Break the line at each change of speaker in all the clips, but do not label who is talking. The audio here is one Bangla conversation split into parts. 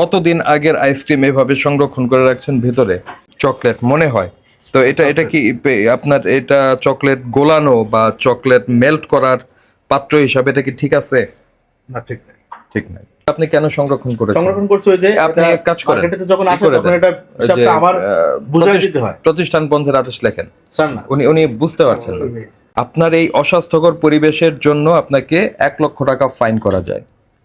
কতদিন আগের আইসক্রিম এভাবে সংরক্ষণ করে রাখছেন ভেতরে? চকলেট মনে হয়। তো এটা এটা কি আপনার এটা চকলেট গোলানো বা চকলেট মেল্ট করার পাত্র হিসাবে এটা কি ঠিক আছে?
না ঠিক নাই।
ঠিক নাই। আপনি কেন সংরক্ষণ করেছেন?
সংরক্ষণ করছে যে
আপনি কাজ করেন।
মার্কেটে যখন আসে তখন এটা হিসাবটা আমার বুঝাই দিতে হয়।
প্রতিষ্ঠান বন্ধের আদেশ লেখেন।
স্যার না।
উনি উনি বুঝতে পারছেন না। আপনার এই অস্বাস্থ্যকর পরিবেশের জন্য আপনাকে এক লক্ষ টাকা ফাইন করা যায়।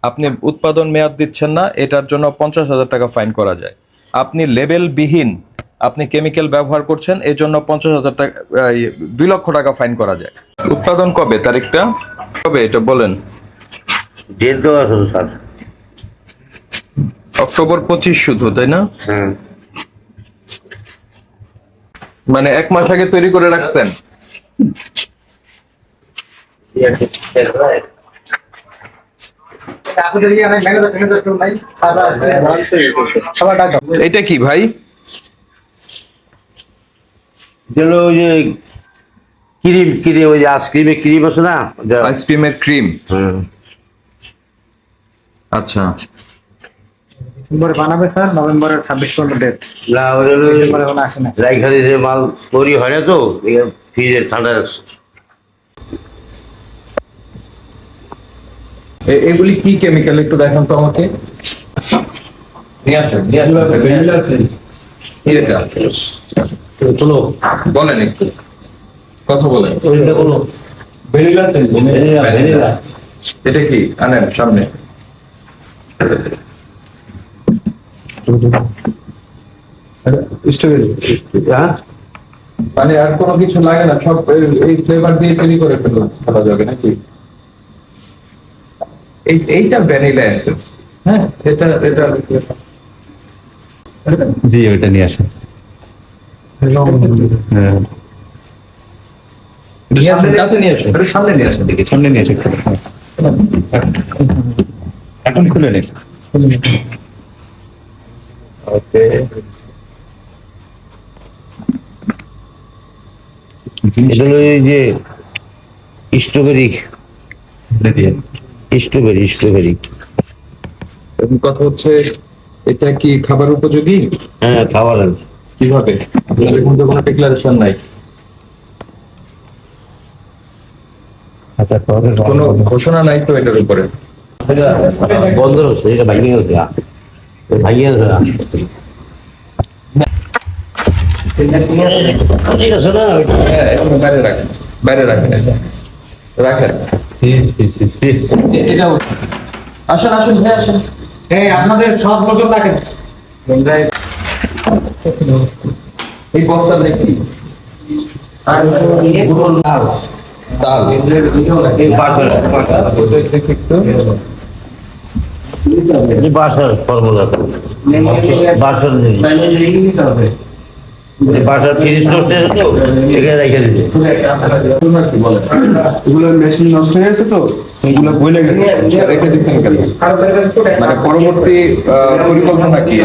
আপনি উৎপাদন মেয়াদ দিচ্ছেন না এটার জন্য পঞ্চাশ হাজার টাকা ফাইন করা যায়। আপনি লেবেলবিহীন আপনি কেমিক্যাল ব্যবহার করছেন এই জন্য পঞ্চাশ হাজার টাকা দুই লক্ষ টাকা ফাইন করা যায়। উৎপাদন কবে? তারিখটা? কবে এটা বলেন?
ডেট দেওয়া আছে স্যার।
অক্টোবর পঁচিশ শুধু তাই না? মানে এক মাস আগে তৈরি করে রাখছেন? এটা কি ভাই?
যেগুলো ওই যে ক্রিম ক্রিম ওই যে আইসক্রিমের ক্রিম আছে না?
আইসক্রিমের ক্রিম আচ্ছা।
ডিসেম্বরে বানাবে স্যার নভেম্বরের ছাব্বিশ পর্যন্ত ডেট
না ওটা
আসে না।
রাইখালি যে মাল তৈরি হয় না তো ফ্রিজে ঠান্ডা আছে
এ- এগুলি কি কেমিক্যাল একটু দেখান তো আমাকে। বলেন একটু। কথা বলেন। এটা কি? আনেন সামনে।
স্ট্রবেরি।
হ্যাঁ?
মানে আর কোনো কিছু লাগে না সব এই- ফ্লেভার দিয়ে তৈরি করে ফেলা ফেলা যাবে নাকি? এই এইটা ভ্যানিলা এসেন্স হ্যাঁ এটা এটা
জি ওটা সামনে নিয়ে আসেন। নিয়ে আসেন এখন খুলে নিন।
ওকে।
এটা হলো এই যে স্ট্রবেরি।
দিয়ে।
Strawberry strawberry.
এখন কথা হচ্ছে এটা কি খাবার উপযোগী?
হ্যাঁ খাবার
কীভাবে? আপনাদের কিন্তু কোনো ডিক্লারেশন নাই।
আচ্ছা
কোনো ঘোষণা নাই তো এটার উপরে?
বন্ধ হচ্ছে এটা ভাইয়ে হচ্ছে ভাইয়ে ঠিক আছে না
বাইরে রাখেন বাইরে রাখেন। রাখেন। আসেন আসেন ভাই আসেন
এই আপনাদের সব লোকজন রাখেন
এই বস্তা দেখি তাল
বাসার ফর্মুলা বাসার জিনিস বাসার ফ্রিজ নষ্ট হয়েছে তো এখানে রেখে দিতে
এগুলো মেশিন নষ্ট হয়ে গেছে তো? এগুলো বইলে গেছে।
রেখে দিচ্ছেন কেন? মানে পরবর্তী পরিকল্পনা কি?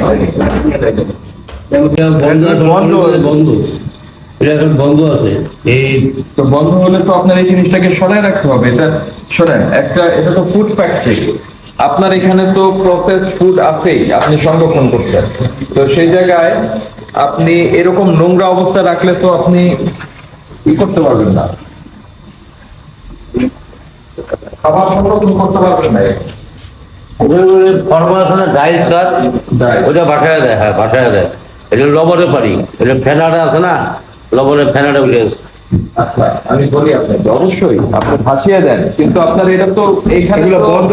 বন্ধ বন্ধ বন্ধ এটা এখন বন্ধ আছে। এই
তো বন্ধ হলে তো আপনার এই জিনিসটাকে সরায় রাখতে হবে। এটা সরায় একটা এটা তো ফুড ফ্যাক্টরি আপনার এখানে তো প্রসেস ফুড আছেই আপনি সংরক্ষণ করছেন। তো সেই জায়গায় আপনি এরকম নোংরা অবস্থা রাখলে তো আপনি কি করতে পারবেন না। খাবার সংরক্ষণ করতে পারবেন না।
ফর্মুলা ডাইল স্যার ওটা বাসায় দেয় হ্যাঁ বাসায় দেয়। এটা লবণে পারি। এটা ফেনাটা আছে না? লবণে ফেনাটা উঠে
আচ্ছা আমি বলি আপনাকে। অবশ্যই আপনি ভাসিয়ে দেন। কিন্তু আপনার এটা তো এইখানে
বন্ধ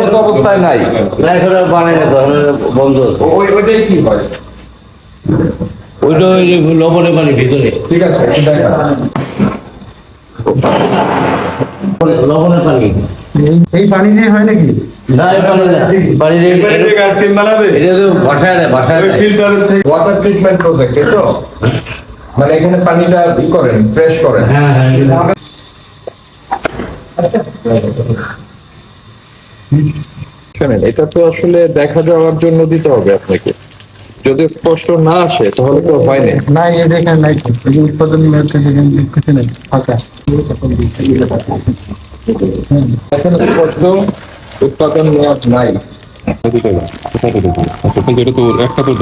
মতো অবস্থায় নাই।
বন্ধ
ওইটাই কি হয়?
ওইটা ওই যে লবণে পানি ভিতরে।
ঠিক আছে
লবণে পানি।
এই পানি দিয়ে হয় নাকি?
না এই পানি না। পানি দিয়ে এটা তো বাসায় দেয় বাসায় দেয়।
ওয়াটার ট্রিটমেন্ট প্রজেক্ট তো? মানে এখানে পানিটা ই করেন ফ্রেশ করেন।
হ্যাঁ হ্যাঁ এটা
তো আসলে দেখা যাওয়ার জন্য দিতে হবে আপনাকে। যদি স্পষ্ট না আসে তাহলে তো হয় না
না এই দেখেন নাই উৎপাদন মেয়াদ থেকে দেখেন কিছু নেই ফাঁকা।
এখানে স্পষ্ট উৎপাদন মেয়াদ নাই।
কিন্তু এটা তো একটা তো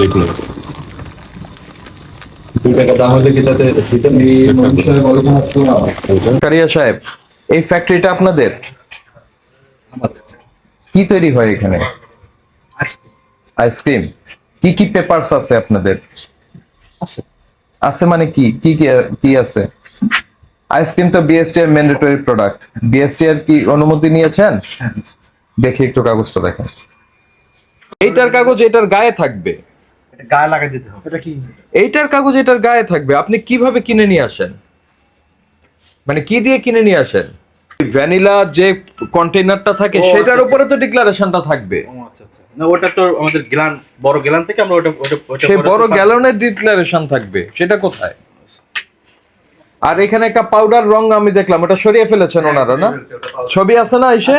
কারিয়া সাহেব এই ফ্যাক্টরিটা আপনাদের? কি তৈরি হয় এখানে? আইসক্রিম কি কি পেপারস আছে আপনাদের?
আছে।
আছে মানে কি? কি কি আছে? আইসক্রিম তো বিএসটি এর ম্যান্ডেটরি প্রোডাক্ট বিএসটি এর কি অনুমতি নিয়েছেন? দেখি একটু কাগজটা দেখেন। এইটার কাগজ এটার গায়ে থাকবে।
গায়ে লাগাই দিতে হবে।
এটা কি?
এইটার কাগজ এটার গায়ে থাকবে। আপনি কীভাবে কিনে নিয়ে আসেন? মানে কি দিয়ে কিনে নিয়ে আসেন? ভ্যানিলা যে কন্টেইনারটা থাকে সেটার
আচ্ছা,
উপরে তো ডিক্লারেশনটা থাকবে।
ও আচ্ছা আচ্ছা না ওটা তো আমাদের গ্যালান বড় গ্যালান থেকে আমরা ওটা ওটা ওটা
সেই বড় গ্যালনের ডিক্লারেশন থাকবে সেটা কোথায়? আর এখানে একটা পাউডার রং আমি দেখলাম ওটা সরিয়ে ফেলেছেন ওনারা না? ছবি আছে না এসে?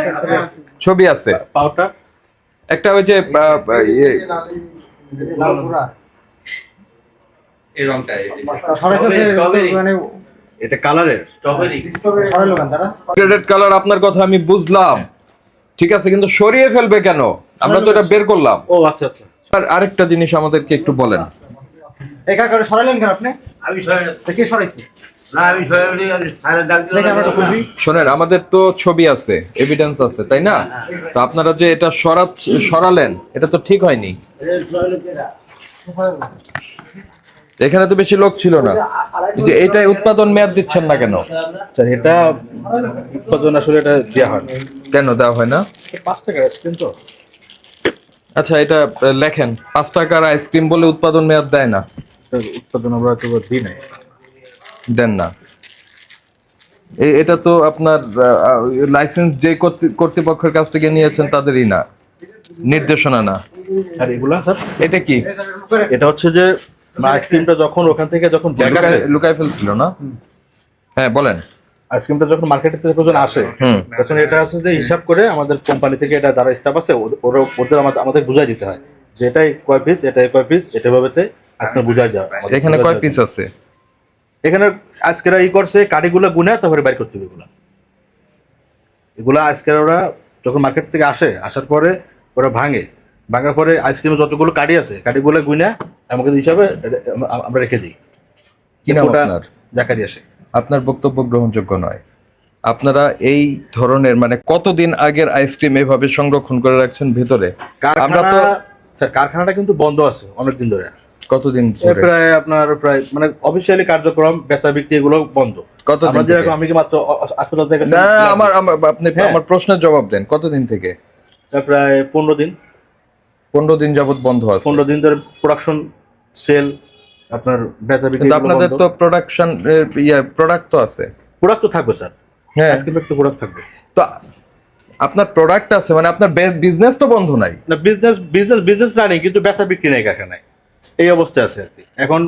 ছবি আছে।
পাউডার?
একটা ওই যে ইয়ে,
এই রংটা
মানে
এটা কালারের। স্ট্রবেরি
কালার আপনার কথা আমি বুঝলাম। ঠিক আছে কিন্তু সরিয়ে ফেলবে কেন? আমরা তো এটা বের করলাম।
ও আচ্ছা আচ্ছা।
আর আরেকটা জিনিস আমাদেরকে একটু বলেন।
একা করে সরাইলেন কেন আপনি?
আমি সরাই
তা কে সরাইছে?
না আমি সরাই সারা ডাক
দেখে আমরা তো খুশি।
শোনেন আমাদের তো ছবি আছে এভিডেন্স আছে তাই না? তো আপনারা যে এটা সরা সরালেন এটা তো ঠিক হয়নি। এখানে তো বেশি লোক ছিল না। যে এটাই উৎপাদন মেয়াদ দিচ্ছেন না কেন?
আচ্ছা এটা উৎপাদন আসলে এটা দেওয়া হয় না।
কেন দেওয়া হয় না?
পাঁচ টাকার আইসক্রিম তো।
আচ্ছা এটা লেখেন পাঁচ টাকার আইসক্রিম বলে উৎপাদন মেয়াদ দেয় না।
উৎপাদন আমরা তো দিই নাই।
দেন না। এ- এটা তো আপনার লাইসেন্স যে কর্তৃ- কর্তৃপক্ষের কাছ থেকে নিয়েছেন তাদেরই না। নির্দেশনা না।
আর এগুলা স্যার?
এটা কি?
এটা হচ্ছে যে আইসক্রিমটা যখন ওখান থেকে যখন
লুকায়- লুকায় ফেলছিল না? হ্যাঁ বলেন।
আইসক্রিমটা যখন মার্কেটে যখন আসে তখন এটা হচ্ছে যে হিসাব করে আমাদের কোম্পানি থেকে এটা যারা স্টাফ আছে ওরা ওদের আমাদের বুঝাই দিতে হয় যে এটাই কয় পিস এটাই কয় পিস এটা ভাবেতে আজকে বুঝাই যাও আমাদের
এখানে কয় পিস আছে?
এখানে আজকেরা ই করছে কাঠিগুলো গুনে তারপরে বাইর করতে হবে এগুলা। এগুলা আজকের ওরা যখন মার্কেট থেকে আসে আসার পরে ওরা ভাঙে। ভাঙার পরে আইসক্রিমে যতগুলো কাঠি আছে কাঠিগুলো গুনে আমাকে হিসাবে আমরা রেখে দিই।
কি নাম আপনার?
জাকারি আসে
আপনার বক্তব্য গ্রহণযোগ্য নয়। আপনারা এই ধরনের মানে কতদিন আগের আইসক্রিম এভাবে সংরক্ষণ করে রাখছেন ভেতরে? আমরা তো
স্যার কারখানাটা কিন্তু বন্ধ আছে অনেকদিন ধরে।
কতদিন ধরে?
প্রায় আপনার প্রায় মানে অফিসিয়ালি কার্যক্রম বেচা বিক্রি এগুলো বন্ধ।
কতদিন থেকে?
আমি কি মাত্র হাসপাতাল থেকে
না আমার আমার- আপনি
হ্যাঁ।
আমার প্রশ্নের জবাব দেন। কতদিন থেকে?
প্রায় পনেরো দিন।
পনেরো দিন যাবত বন্ধ আছে।
পনেরো দিন ধরে প্রোডাকশন সেল আপনার বেচা বিক্রি
কিন্তু আপনাদের তো প্রোডাকশন ইয়ে প্রোডাক্ট তো আছে।
প্রোডাক্ট তো থাকবে স্যার
হ্যাঁ।
আইসক্রিম একটু প্রোডাক্ট থাকবে।
তো আপনার প্রোডাক্ট আছে মানে আপনার বিজনেস তো বন্ধ নাই।
না বিজনেস বিজনেস বিজনেস রানিং কিন্তু বেচা বিক্রি নেই কারখানায়। এই অবস্থায় আছে আর কি। এখন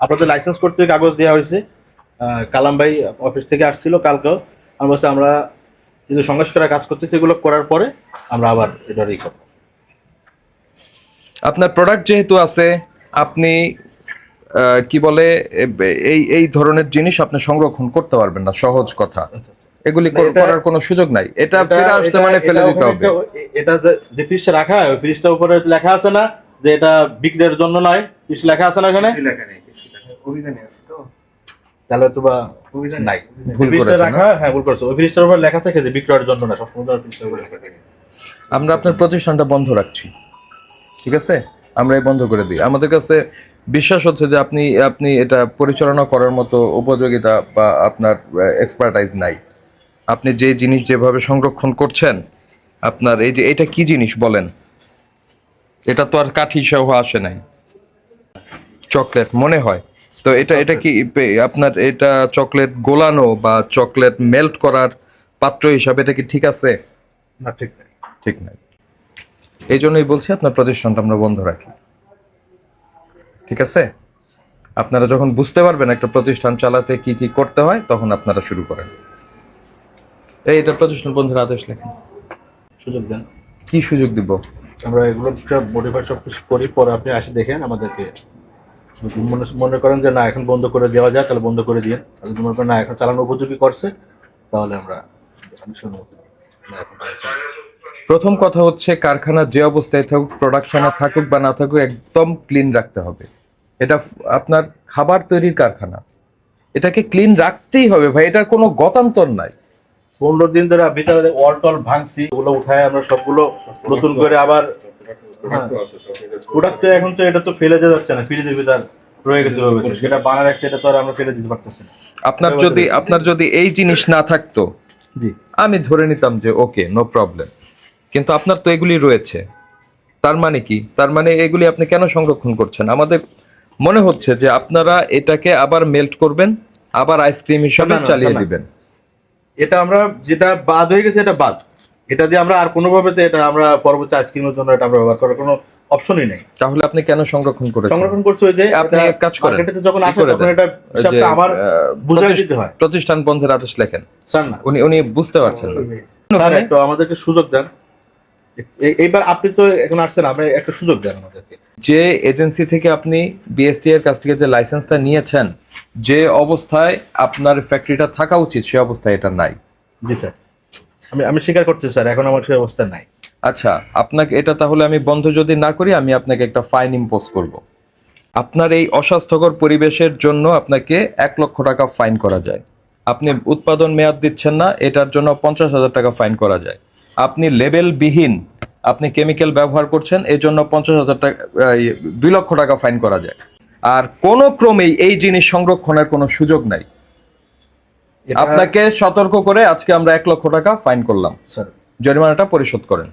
আপনাদের লাইসেন্স করতে কাগজ দেওয়া হয়েছে। কালাম ভাই অফিস থেকে আসছিল কালকেও। আমরা বলছি আমরা কিন্তু সংস্কারের কাজ করতেছি এগুলো করার পরে আমরা আবার এটা ই করব।
আপনার প্রোডাক্ট যেহেতু আছে আপনি আহ, কি বলে এই এই ধরনের জিনিস আপনি সংরক্ষণ করতে পারবেন না সহজ কথা।
আচ্ছা আচ্ছা।
এগুলি করার কোনো সুযোগ নাই। এটা ফিরে আসতে মানে ফেলে দিতে হবে।
এটা যে- ফ্রিজটা রাখা হয় ফ্রিজটার উপরে লেখা আছে না যে এটা বিক্রির জন্য নয়। ফ্রিজ লেখা আছে না এখানে? তাহলে তো বা নাই
ভুল করেছে,
রাখা হ্যাঁ ভুল করেছে ওই ফ্রিজটার উপর লেখা থাকে যে বিক্রয়ের জন্য না ফ্রিজটার উপর লেখা থাকে
আমরা আপনার প্রতিষ্ঠানটা বন্ধ রাখছি। ঠিক আছে? আমরা এই বন্ধ করে দিই। আমাদের কাছে বিশ্বাস হচ্ছে যে আপনি আপনি এটা পরিচালনা করার মতো উপযোগিতা বা আপনার এক্সপার্টাইজ নাই। আপনি যে জিনিস যেভাবে সংরক্ষণ করছেন আপনার এই যে এটা কি জিনিস বলেন? এটা তো আর কাঠি সহ আসে নাই। চকলেট মনে হয়। তো এটা এটা কি আপনার এটা চকলেট গোলানো বা চকলেট মেল্ট করার পাত্র হিসাবে এটা কি ঠিক আছে?
না ঠিক নাই।
ঠিক নাই। এই জন্যই বলছি আপনার প্রতিষ্ঠানটা আমরা বন্ধ রাখি। ঠিক আছে? আপনারা যখন বুঝতে পারবেন একটা প্রতিষ্ঠান চালাতে কি কি করতে হয় তখন আপনারা শুরু করেন। এই এটা প্রতিষ্ঠান বন্ধুর আদেশ লেখেন।
সুযোগ দেন।
কি সুযোগ দিব?
আমরা এগুলো মডিফাই সব কিছু করি পরে আপনি আসে দেখেন আমাদেরকে। মনে মনে করেন যে না এখন বন্ধ করে দেওয়া যায় তাহলে বন্ধ করে দিয়ে আর যদি মনে করেন না এখন চালানো উপযোগী করছে তাহলে আমরা আমি শুনব না এখন তাহলে।
প্রথম কথা হচ্ছে কারখানা যে অবস্থায় থাকুক প্রোডাকশনে থাকুক বা না থাকুক একদম ক্লিন রাখতে হবে। এটা আপনার খাবার তৈরির কারখানা। এটাকে ক্লিন রাখতেই হবে ভাই এটার কোনো গতান্তর নাই।
পনেরো দিন ধরে ভিতরে ওয়াল টল ভাঙছি ওগুলো উঠায় আমরা সবগুলো নতুন করে আবার প্রোডাক্ট তো এখন তো এটা তো ফেলে দেওয়া যাচ্ছে না ফ্রিজের ভিতর রয়ে গেছে সেটা বানা রাখছে এটা তো আর আমরা ফেলে দিতে পারতেছি
আপনার যদি আপনার যদি এই জিনিস না থাকতো
জি।
আমি ধরে নিতাম যে ওকে নো প্রবলেম কিন্তু আপনার তো এগুলি রয়েছে। তার মানে কি? তার মানে এগুলি আপনি কেন সংরক্ষণ করছেন? আমাদের মনে হচ্ছে যে আপনারা এটাকে আবার মেল্ট করবেন আবার আইসক্রিম হিসাবে চালিয়ে। দিবেন।
এটা আমরা যেটা বাদ হয়ে গেছে এটা বাদ। এটা দিয়ে আমরা আর কোনোভাবে তো এটা আমরা পরবর্তী আইসক্রিমের জন্য এটা আমরা ব্যবহার করার কোনো অপশনই নেই।
তাহলে আপনি কেন সংরক্ষণ করেছেন?
সংরক্ষণ করছে ওই যে
আপনি এক কাজ করেন
মার্কেটে যখন আসে তখন এটা হিসাবটা আমার বুঝাই দিতে হয়।
প্রতিষ্ঠান বন্ধের আদেশ লেখেন।
স্যার না।
উনি উনি বুঝতে পারছেন না।
স্যার একটু আমাদেরকে সুযোগ দেন। এইবার আপনি তো এখন আসছেন আপনি একটা সুযোগ দেন আমাদেরকে।
যে এজেন্সি থেকে আপনি বিএসটি এর কাছ থেকে যে লাইসেন্সটা নিয়েছেন যে অবস্থায় আপনার ফ্যাক্টরিটা থাকা উচিত সে অবস্থায় এটা নাই।
জি স্যার। আমি আমি স্বীকার করছি স্যার এখন আমার সেই অবস্থা নাই।
আচ্ছা আপনাকে এটা তাহলে আমি বন্ধ যদি না করি আমি আপনাকে একটা ফাইন ইম্পোজ করব। আপনার এই অস্বাস্থ্যকর পরিবেশের জন্য আপনাকে এক লক্ষ টাকা ফাইন করা যায়। আপনি উৎপাদন মেয়াদ দিচ্ছেন না এটার জন্য পঞ্চাশ হাজার টাকা ফাইন করা যায়। আপনি লেবেলবিহীন আপনি কেমিক্যাল ব্যবহার করছেন এই জন্য পঞ্চাশ হাজার টাকা দুই লক্ষ টাকা ফাইন করা যায়। আর কোনো ক্রমেই এই জিনিস সংরক্ষণের কোনো সুযোগ নাই। আপনাকে সতর্ক করে আজকে আমরা এক লক্ষ টাকা ফাইন করলাম।
স্যার।
জরিমানাটা পরিশোধ করেন।